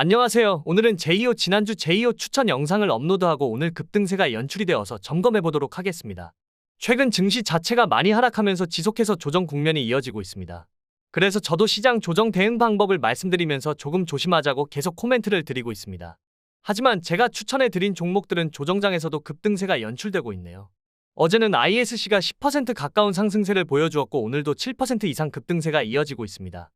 안녕하세요. 오늘은 제2호 지난주 제2호 추천 영상을 업로드하고 오늘 급등세가 연출이 되어서 점검해 보도록 하겠습니다. 최근 증시 자체가 많이 하락하면서 지속해서 조정 국면이 이어지고 있습니다. 그래서 저도 시장 조정 대응 방법을 말씀드리면서 조금 조심하자고 계속 코멘트를 드리고 있습니다. 하지만 제가 추천해 드린 종목들은 조정장에서도 급등세가 연출되고 있네요. 어제는 ISC가 10% 가까운 상승세를 보여주었고 오늘도 7% 이상 급등세가 이어지고 있습니다.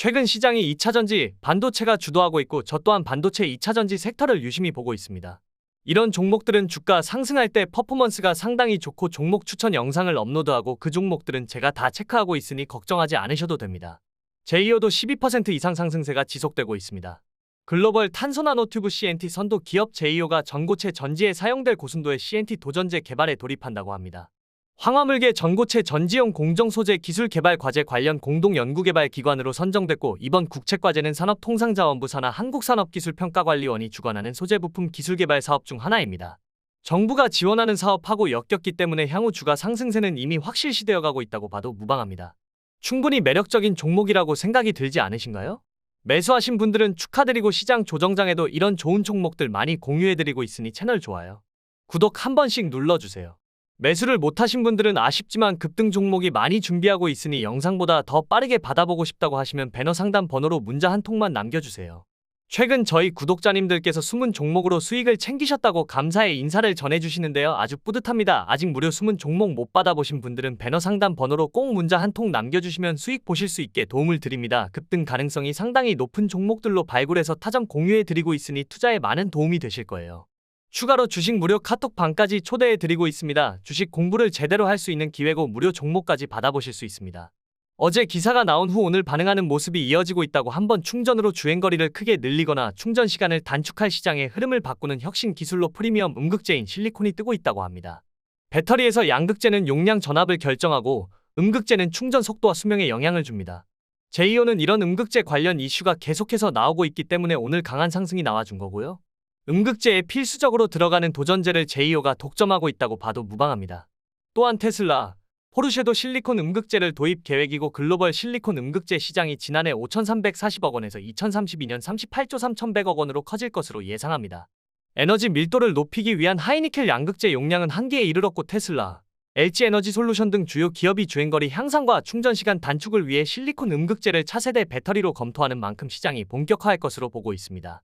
최근 시장이 2차전지, 반도체가 주도하고 있고 저 또한 반도체 2차전지 섹터를 유심히 보고 있습니다. 이런 종목들은 주가 상승할 때 퍼포먼스가 상당히 좋고 종목 추천 영상을 업로드하고 그 종목들은 제가 다 체크하고 있으니 걱정하지 않으셔도 됩니다. 제2호도 12% 이상 상승세가 지속되고 있습니다. 글로벌 탄소 나노튜브 CNT 선도 기업 제2호가 전고체 전지에 사용될 고순도의 CNT 도전제 개발에 돌입한다고 합니다. 황화물계 전고체 전지용 공정 소재 기술 개발 과제 관련 공동 연구개발 기관으로 선정됐고 이번 국책과제는 산업통상자원부 산하 한국산업기술평가관리원이 주관하는 소재 부품 기술 개발 사업 중 하나입니다. 정부가 지원하는 사업하고 엮였기 때문에 향후 주가 상승세는 이미 확실시되어 가고 있다고 봐도 무방합니다. 충분히 매력적인 종목이라고 생각이 들지 않으신가요? 매수하신 분들은 축하드리고 시장 조정장에도 이런 좋은 종목들 많이 공유해드리고 있으니 채널 좋아요. 구독 한 번씩 눌러주세요. 매수를 못하신 분들은 아쉽지만 급등 종목이 많이 준비하고 있으니 영상보다 더 빠르게 받아보고 싶다고 하시면 배너 상담 번호로 문자 한 통만 남겨주세요. 최근 저희 구독자님들께서 숨은 종목으로 수익을 챙기셨다고 감사의 인사를 전해주시는데요. 아주 뿌듯합니다. 아직 무료 숨은 종목 못 받아보신 분들은 배너 상담 번호로 꼭 문자 한 통 남겨주시면 수익 보실 수 있게 도움을 드립니다. 급등 가능성이 상당히 높은 종목들로 발굴해서 타점 공유해드리고 있으니 투자에 많은 도움이 되실 거예요. 추가로 주식 무료 카톡 방까지 초대해 드리고 있습니다. 주식 공부를 제대로 할 수 있는 기회고 무료 종목까지 받아보실 수 있습니다. 어제 기사가 나온 후 오늘 반응하는 모습이 이어지고 있다고 한번 충전으로 주행거리를 크게 늘리거나 충전 시간을 단축할 시장의 흐름을 바꾸는 혁신 기술로 프리미엄 음극재인 실리콘이 뜨고 있다고 합니다. 배터리에서 양극재는 용량 전압을 결정하고 음극재는 충전 속도와 수명에 영향을 줍니다. 제2호는 이런 음극재 관련 이슈가 계속해서 나오고 있기 때문에 오늘 강한 상승이 나와준 거고요. 음극재에 필수적으로 들어가는 도전제를 제2호가 독점하고 있다고 봐도 무방합니다. 또한 테슬라, 포르쉐도 실리콘 음극재를 도입 계획이고 글로벌 실리콘 음극재 시장이 지난해 5,340억 원에서 2032년 38조 3,100억 원으로 커질 것으로 예상합니다. 에너지 밀도를 높이기 위한 하이니켈 양극재 용량은 한계에 이르렀고 테슬라, LG에너지 솔루션 등 주요 기업이 주행거리 향상과 충전시간 단축을 위해 실리콘 음극재를 차세대 배터리로 검토하는 만큼 시장이 본격화할 것으로 보고 있습니다.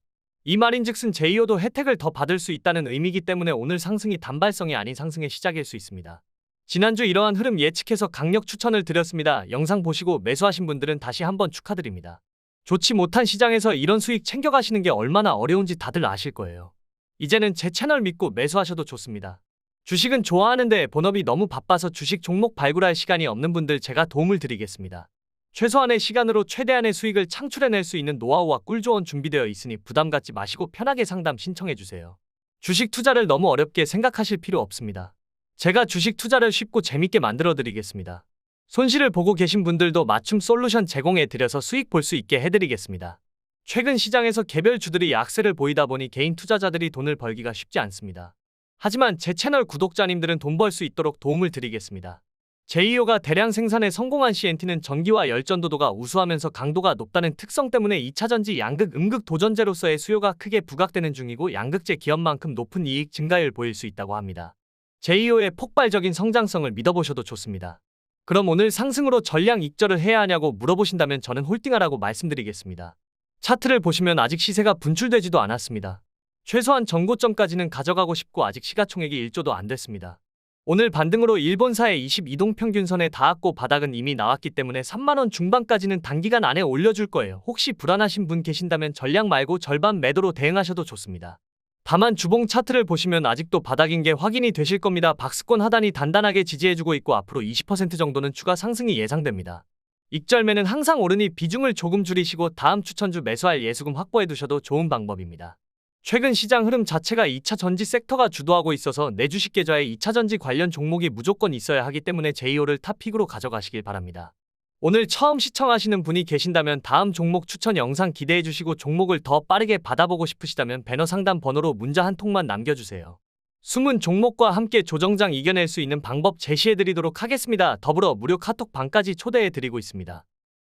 이 말인즉슨 제2호도 혜택을 더 받을 수 있다는 의미이기 때문에 오늘 상승이 단발성이 아닌 상승의 시작일 수 있습니다. 지난주 이러한 흐름 예측해서 강력 추천을 드렸습니다. 영상 보시고 매수하신 분들은 다시 한번 축하드립니다. 좋지 못한 시장에서 이런 수익 챙겨가시는 게 얼마나 어려운지 다들 아실 거예요. 이제는 제 채널 믿고 매수하셔도 좋습니다. 주식은 좋아하는데 본업이 너무 바빠서 주식 종목 발굴할 시간이 없는 분들 제가 도움을 드리겠습니다. 최소한의 시간으로 최대한의 수익을 창출해낼 수 있는 노하우와 꿀조언 준비되어 있으니 부담 갖지 마시고 편하게 상담 신청해 주세요. 주식 투자를 너무 어렵게 생각하실 필요 없습니다. 제가 주식 투자를 쉽고 재밌게 만들어 드리겠습니다. 손실을 보고 계신 분들도 맞춤 솔루션 제공해 드려서 수익 볼 수 있게 해드리겠습니다. 최근 시장에서 개별 주들이 약세를 보이다 보니 개인 투자자들이 돈을 벌기가 쉽지 않습니다. 하지만 제 채널 구독자님들은 돈 벌 수 있도록 도움을 드리겠습니다. 제2호가 대량 생산에 성공한 CNT는 전기와 열전도도가 우수하면서 강도가 높다는 특성 때문에 2차전지 양극 음극 도전제로서의 수요가 크게 부각되는 중이고 양극재 기업만큼 높은 이익 증가율 보일 수 있다고 합니다. 제2호의 폭발적인 성장성을 믿어보셔도 좋습니다. 그럼 오늘 상승으로 전량 익절을 해야 하냐고 물어보신다면 저는 홀딩하라고 말씀드리겠습니다. 차트를 보시면 아직 시세가 분출되지도 않았습니다. 최소한 전고점까지는 가져가고 싶고 아직 시가총액이 1조도 안 됐습니다. 오늘 반등으로 일본사의 22동 평균선에 닿았고 바닥은 이미 나왔기 때문에 3만원 중반까지는 단기간 안에 올려줄 거예요. 혹시 불안하신 분 계신다면 전량 말고 절반 매도로 대응하셔도 좋습니다. 다만 주봉 차트를 보시면 아직도 바닥인 게 확인이 되실 겁니다. 박스권 하단이 단단하게 지지해주고 있고 앞으로 20% 정도는 추가 상승이 예상됩니다. 익절매는 항상 오르니 비중을 조금 줄이시고 다음 추천주 매수할 예수금 확보해 두셔도 좋은 방법입니다. 최근 시장 흐름 자체가 2차 전지 섹터가 주도하고 있어서 내 주식 계좌에 2차 전지 관련 종목이 무조건 있어야 하기 때문에 제2호를 탑픽으로 가져가시길 바랍니다. 오늘 처음 시청하시는 분이 계신다면 다음 종목 추천 영상 기대해 주시고 종목을 더 빠르게 받아보고 싶으시다면 배너 상담 번호로 문자 한 통만 남겨주세요. 숨은 종목과 함께 조정장 이겨낼 수 있는 방법 제시해 드리도록 하겠습니다. 더불어 무료 카톡 방까지 초대해 드리고 있습니다.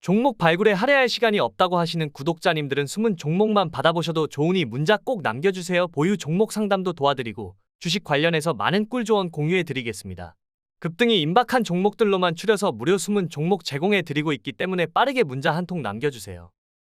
종목 발굴에 할애할 시간이 없다고 하시는 구독자님들은 숨은 종목만 받아보셔도 좋으니 문자 꼭 남겨주세요. 보유 종목 상담도 도와드리고 주식 관련해서 많은 꿀 조언 공유해 드리겠습니다. 급등이 임박한 종목들로만 추려서 무료 숨은 종목 제공해 드리고 있기 때문에 빠르게 문자 한 통 남겨주세요.